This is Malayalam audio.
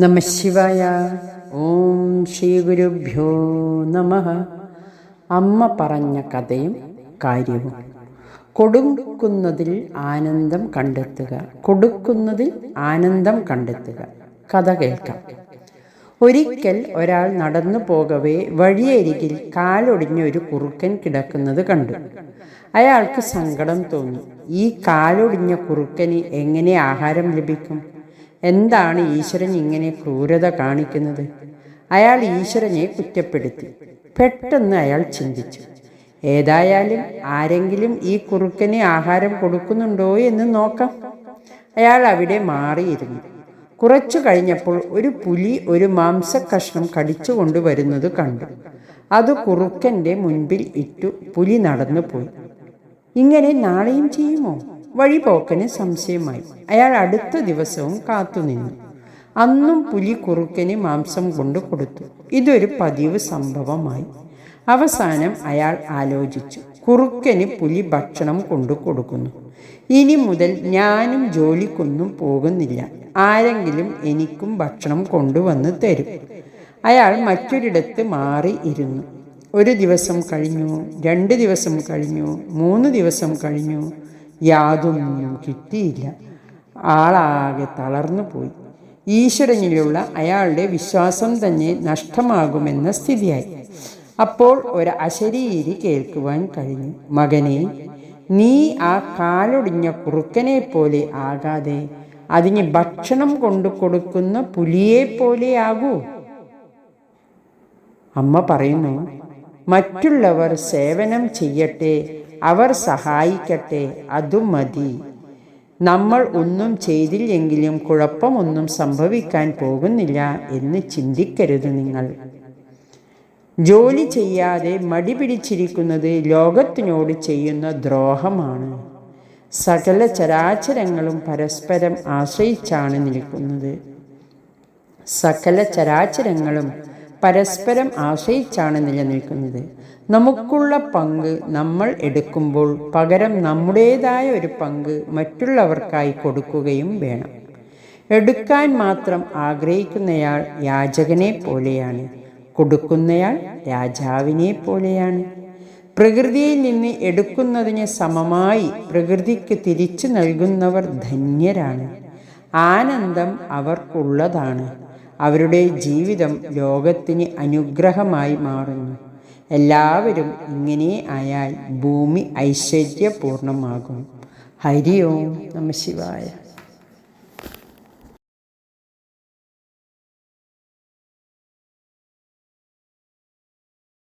നമ ശിവായ. ഓം ശ്രീ ഗുരുഭ്യോ നമ. അമ്മ പറഞ്ഞ കഥയും കാര്യവും. കൊടുക്കുന്നതിൽ ആനന്ദം കണ്ടെത്തുക. കൊടുക്കുന്നതിൽ ആനന്ദം കണ്ടെത്തുക. കഥ കേൾക്കാം. ഒരിക്കൽ ഒരാൾ നടന്നു പോകവേ വഴിയരികിൽ കാലൊടിഞ്ഞ ഒരു കുറുക്കൻ കിടക്കുന്നത് കണ്ടു. അയാൾക്ക് സങ്കടം തോന്നി. ഈ കാലൊടിഞ്ഞ കുറുക്കന് എങ്ങനെ ആഹാരം ലഭിക്കും? എന്താണ് ഈശ്വരൻ ഇങ്ങനെ ക്രൂരത കാണിക്കുന്നത്? അയാൾ ഈശ്വരനെ കുറ്റപ്പെടുത്തി. പെട്ടെന്ന് അയാൾ ചിന്തിച്ചു. ഏതായാലും ആരെങ്കിലും ഈ കുറുക്കന് ആഹാരം കൊടുക്കുന്നുണ്ടോ എന്ന് നോക്കാം. അയാൾ അവിടെ മാറിയിരുന്നു. കുറച്ചു കഴിഞ്ഞപ്പോൾ ഒരു പുലി ഒരു മാംസക്കഷ്ണം കടിച്ചു കൊണ്ടുവരുന്നത് കണ്ടു. അത് കുറുക്കന്റെ മുൻപിൽ ഇട്ടു. പുലി നടന്നു പോയി ഇങ്ങനെ നാളെയും ചെയ്യുമോ? വഴിപോക്കന് സംശയമായി. അയാൾ അടുത്ത ദിവസവും കാത്തുനിന്നു അന്നും പുലി കുറുക്കന് മാംസം കൊണ്ട് കൊടുത്തു. ഇതൊരു പതിവ് സംഭവമായി. അവസാനം അയാൾ ആലോചിച്ചു. കുറുക്കന് പുലി ഭക്ഷണം കൊണ്ടു കൊടുക്കുന്നു. ഇനി മുതൽ ഞാനും ജോലിക്കൊന്നും പോകുന്നില്ല. ആരെങ്കിലും എനിക്കും ഭക്ഷണം കൊണ്ടുവന്ന് തരും. അയാൾ മറ്റൊരിടത്ത് മാറി ഇരുന്നു. ഒരു ദിവസം കഴിഞ്ഞു രണ്ട് ദിവസം കഴിഞ്ഞു മൂന്ന് ദിവസം കഴിഞ്ഞു യാതൊന്നും കിട്ടിയില്ല. ആളാകെ തളർന്നു പോയി ഈശ്വരനിലുള്ള അയാളുടെ വിശ്വാസം തന്നെ നഷ്ടമാകുമെന്ന സ്ഥിതിയായി. അപ്പോൾ ഒരു അശരീരി കേൾക്കുവാൻ കഴിഞ്ഞു. മകനെ നീ ആ കാലൊടിഞ്ഞ കുറുക്കനെ പോലെ ആകാതെ അതിന് ഭക്ഷണം കൊണ്ടു കൊടുക്കുന്ന പുലിയെ പോലെ ആകൂ. അമ്മ പറയുന്നു മറ്റുള്ളവർ സേവനം ചെയ്യട്ടെ അവർ സഹായിക്കട്ടെ അതും മതി. നമ്മൾ ഒന്നും ചെയ്തില്ലെങ്കിലും കുഴപ്പമൊന്നും സംഭവിക്കാൻ പോകുന്നില്ല എന്ന് ചിന്തിക്കരുത് നിങ്ങൾ. ജോലി ചെയ്യാതെ മടി പിടിച്ചിരിക്കുന്നത് ലോകത്തിനോട് ചെയ്യുന്ന ദ്രോഹമാണ്. സകല ചരാചരങ്ങളും പരസ്പരം ആശ്രയിച്ചാണ് നിൽക്കുന്നത്. സകല ചരാചരങ്ങളും പരസ്പരം ആശ്രയിച്ചാണ് നിലനിൽക്കുന്നത്. നമുക്കുള്ള പങ്ക് നമ്മൾ എടുക്കുമ്പോൾ പകരം നമ്മുടേതായ ഒരു പങ്ക് മറ്റുള്ളവർക്കായി കൊടുക്കുകയും വേണം. എടുക്കാൻ മാത്രം ആഗ്രഹിക്കുന്നയാൾ യാചകനെ പോലെയാണ്. കൊടുക്കുന്നയാൾ രാജാവിനെ പോലെയാണ്. പ്രകൃതിയിൽ നിന്ന് എടുക്കുന്നതിന് സമമായി പ്രകൃതിക്ക് തിരിച്ചു നൽകുന്നവർ ധന്യരാണ്. ആനന്ദം അവർക്കുള്ളതാണ്. അവരുടെ ജീവിതം ലോകത്തിന് അനുഗ്രഹമായി മാറുന്നു. എല്ലാവരും ഇങ്ങനെ ആയാൽ ഭൂമി ഐശ്വര്യപൂർണമാകും. ഹരി ഓം നമ ശിവായ.